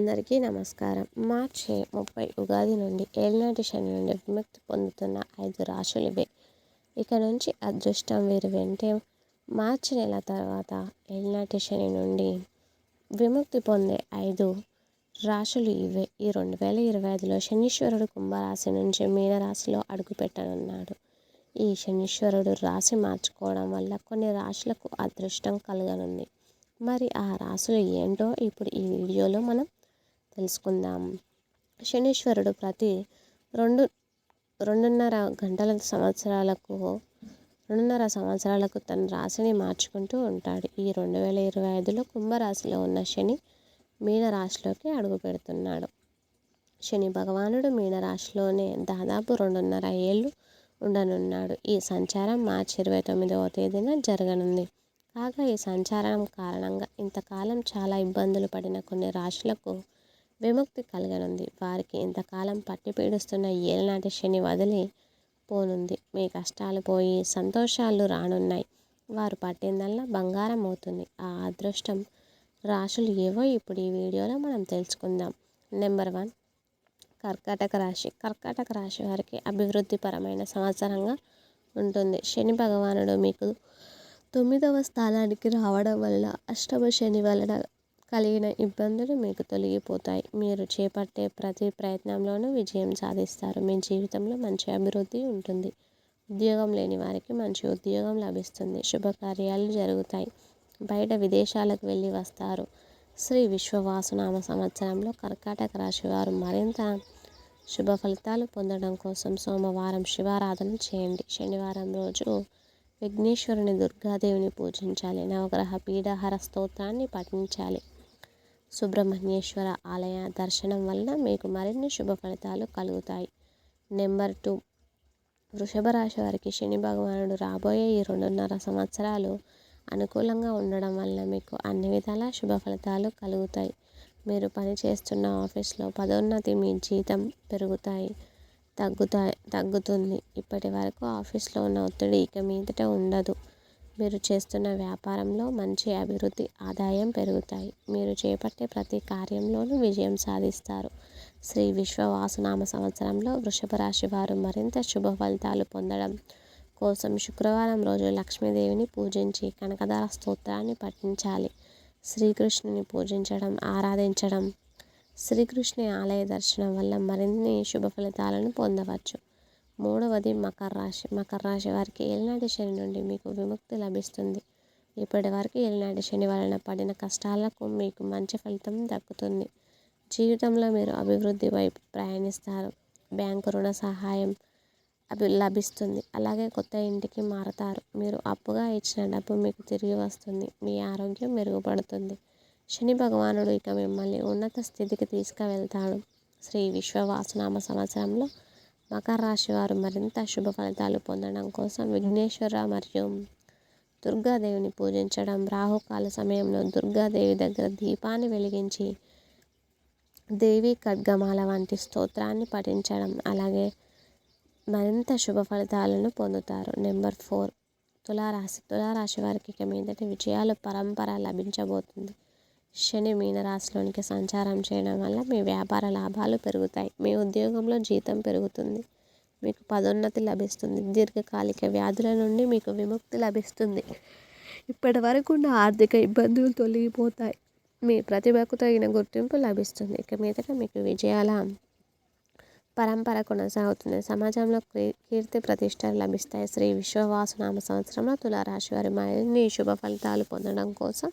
అందరికీ నమస్కారం. మార్చి ముప్పై ఉగాది నుండి ఏలినాటి శని నుండి విముక్తి పొందుతున్న ఐదు రాశులు ఇవే. ఇక నుంచి అదృష్టం వీరు వెంటే మార్చి నెల తర్వాత ఏలినాటి శని నుండి విముక్తి పొందే ఐదు రాశులు ఇవే. ఈ రెండు వేల ఇరవై ఐదులో శనీశ్వరుడు కుంభరాశి నుంచి మీనరాశిలో అడుగుపెట్టనున్నాడు ఈ శనీశ్వరుడు రాశి మార్చుకోవడం వల్ల కొన్ని రాశులకు అదృష్టం కలగనుంది. మరి ఆ రాశులు ఏంటో ఇప్పుడు ఈ వీడియోలో మనం తెలుసుకుందాం. శనీశ్వరుడు ప్రతి రెండు రెండున్నర గంటల సంవత్సరాలకు రెండున్నర సంవత్సరాలకు తన రాశిని మార్చుకుంటూ ఉంటాడు. ఈ రెండు వేల ఇరవై ఐదులో కుంభరాశిలో ఉన్న శని మీనరాశిలోకి అడుగు పెడుతున్నాడు. శని భగవానుడు మీనరాశిలోనే దాదాపు రెండున్నర ఏళ్ళు ఉండనున్నాడు. ఈ సంచారం మార్చి ఇరవై తొమ్మిదవ తేదీన జరగనుంది. కాగా ఈ సంచారం కారణంగా ఇంతకాలం చాలా ఇబ్బందులు పడిన కొన్ని రాశులకు విముక్తి కలగనుంది. వారికి ఇంతకాలం పట్టి పీడిస్తున్న ఏలనాటి శని వదిలి పోనుంది. మీ కష్టాలు పోయి సంతోషాలు రానున్నాయి. వారు పట్టిందల్లా బంగారం అవుతుంది. ఆ అదృష్టం రాశులు ఏవో ఇప్పుడు ఈ వీడియోలో మనం తెలుసుకుందాం. నెంబర్ వన్ కర్కాటక రాశి. కర్కాటక రాశి వారికి అభివృద్ధిపరమైన సంవత్సరంగా ఉంటుంది. శని భగవానుడు మీకు తొమ్మిదవ స్థానానికి రావడం వల్ల అష్టమ శని వలన కలిగిన ఇబ్బందులు మీకు తొలగిపోతాయి. మీరు చేపట్టే ప్రతి ప్రయత్నంలోనూ విజయం సాధిస్తారు. మీ జీవితంలో మంచి అభివృద్ధి ఉంటుంది. ఉద్యోగం లేని వారికి మంచి ఉద్యోగం లభిస్తుంది. శుభకార్యాలు జరుగుతాయి. బయట విదేశాలకు వెళ్ళి వస్తారు. శ్రీ విశ్వవాసునామ సంవత్సరంలో కర్కాటక రాశి వారు మరింత శుభ ఫలితాలు పొందడం కోసం సోమవారం శివారాధన చేయండి. శనివారం రోజు విఘ్నేశ్వరుని దుర్గాదేవిని పూజించాలి. నవగ్రహ పీఠాహార స్తోత్రాన్ని పఠించాలి. సుబ్రహ్మణ్యేశ్వర ఆలయ దర్శనం వలన మీకు మరిన్ని శుభ ఫలితాలు కలుగుతాయి. Number two. వృషభ రాశి వారికి శని భగవానుడు రాబోయే ఈ రెండున్నర సంవత్సరాలు అనుకూలంగా ఉండడం వల్ల మీకు అన్ని విధాల శుభ ఫలితాలు కలుగుతాయి. మీరు పనిచేస్తున్న ఆఫీస్లో పదోన్నతి మీ జీతం పెరుగుతాయి తగ్గుతాయి తగ్గుతుంది. ఇప్పటి వరకు ఆఫీస్లో ఉన్న ఒత్తిడి ఇక మీదట ఉండదు. మీరు చేస్తున్న వ్యాపారంలో మంచి అభివృద్ధి ఆదాయం పెరుగుతాయి. మీరు చేపట్టే ప్రతి కార్యంలోనూ విజయం సాధిస్తారు. శ్రీ విశ్వవాసునామ సంవత్సరంలో వృషభ రాశి వారు మరింత శుభ ఫలితాలు పొందడం కోసం శుక్రవారం రోజు లక్ష్మీదేవిని పూజించి కనకదార స్తోత్రాన్ని పఠించాలి. శ్రీకృష్ణుని పూజించడం ఆరాధించడం శ్రీకృష్ణ ఆలయ దర్శనం వల్ల మరిన్ని శుభ ఫలితాలను పొందవచ్చు. మూడవది మకర రాశి. మకర రాశి వారికి ఏలినాటి శని నుండి మీకు విముక్తి లభిస్తుంది. ఇప్పటి వరకు ఏలినాటి శని వలన పడిన కష్టాలకు మీకు మంచి ఫలితం దక్కుతుంది. జీవితంలో మీరు అభివృద్ధి వైపు ప్రయాణిస్తారు. బ్యాంకు రుణ సహాయం అభి లభిస్తుంది. అలాగే కొత్త ఇంటికి మారతారు. మీరు అప్పుగా ఇచ్చిన డబ్బు మీకు తిరిగి వస్తుంది. మీ ఆరోగ్యం మెరుగుపడుతుంది. శని భగవానుడు ఇక మిమ్మల్ని ఉన్నత స్థితికి తీసుకువెళ్తాడు. శ్రీ విశ్వవాసనామ సంవత్సరంలో మకర రాశి వారు మరింత శుభ ఫలితాలు పొందడం కోసం విఘ్నేశ్వర మరియు దుర్గాదేవిని పూజించడం రాహుకాల సమయంలో దుర్గాదేవి దగ్గర దీపాన్ని వెలిగించి దేవి ఖడ్గమాల వంటి స్తోత్రాన్ని పఠించడం అలాగే మరింత శుభ ఫలితాలను పొందుతారు. నెంబర్ ఫోర్ తులారాశి తులారాశి వారికి ఇక మీదటి విజయాలు పరంపర లభించబోతుంది. శని మీనరాశిలోనికి సంచారం చేయడం వల్ల మీ వ్యాపార లాభాలు పెరుగుతాయి. మీ ఉద్యోగంలో జీతం పెరుగుతుంది. మీకు పదోన్నతి లభిస్తుంది. దీర్ఘకాలిక వ్యాధుల నుండి మీకు విముక్తి లభిస్తుంది. ఇప్పటి వరకు ఉన్న ఆర్థిక ఇబ్బందులు తొలగిపోతాయి. మీ ప్రతిభకు తగిన గుర్తింపు లభిస్తుంది. ఇక మీదట మీకు విజయాల పరంపర కొనసాగుతుంది. సమాజంలో కీర్తి ప్రతిష్టలు లభిస్తాయి. శ్రీ విశ్వవాసనామ సంవత్సరంలో తులారాశి వారి మరిన్ని శుభ ఫలితాలు పొందడం కోసం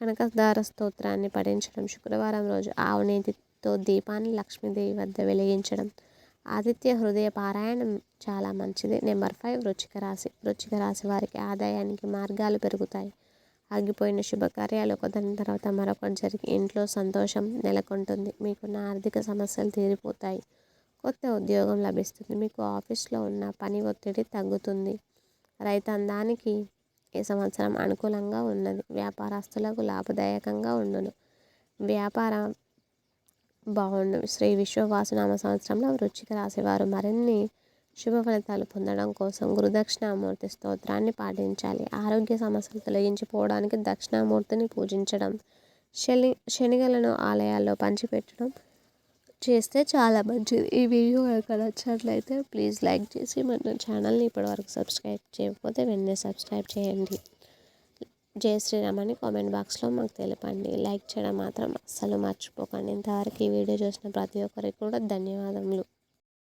కనకదార స్తోత్రాన్ని పఠించడం శుక్రవారం రోజు ఆవునేతితో దీపాన్ని లక్ష్మీదేవి వద్ద వెలిగించడం. ఆదిత్య హృదయ పారాయణం చాలా మంచిది. నెంబర్ ఫైవ్ వృచ్చిక రాశి. వృచ్చిక రాశి వారికి ఆదాయానికి మార్గాలు పెరుగుతాయి. ఆగిపోయిన శుభకార్యాలు ఒకదాని తర్వాత మరొకటి జరిగి ఇంట్లో సంతోషం నెలకొంటుంది. మీకున్న ఆర్థిక సమస్యలు తీరిపోతాయి. కొత్త ఉద్యోగం లభిస్తుంది. మీకు ఆఫీస్లో ఉన్న పని ఒత్తిడి తగ్గుతుంది. రైతాంగానికి ఈ సంవత్సరం అనుకూలంగా ఉన్నది. వ్యాపారస్తులకు లాభదాయకంగా ఉండును. వ్యాపారం బాగుండు. శ్రీ విశ్వవాసునామ సంవత్సరంలో వృచ్చిక రాశివారు మరిన్ని శుభ ఫలితాలు పొందడం కోసం గురుదక్షిణామూర్తి స్తోత్రాన్ని పాటించాలి. ఆరోగ్య సమస్యలు తొలగించిపోవడానికి దక్షిణామూర్తిని పూజించడం శని శనిగలను ఆలయాల్లో పంచిపెట్టడం చేస్తే చాలా మంచిది. ఈ వీడియో కనుక నచ్చినట్లయితే ప్లీజ్ లైక్ చేసి మన ఛానల్ని ఇప్పటివరకు సబ్స్క్రైబ్ చేయకపోతే వెంటనే సబ్స్క్రైబ్ చేయండి. జై శ్రీరామ్ అని కామెంట్ బాక్స్లో మాకు తెలపండి. లైక్ చేయడం మాత్రం అస్సలు మర్చిపోకండి. ఇంతవరకు ఈ వీడియో చూసిన ప్రతి ఒక్కరికి కూడా ధన్యవాదములు.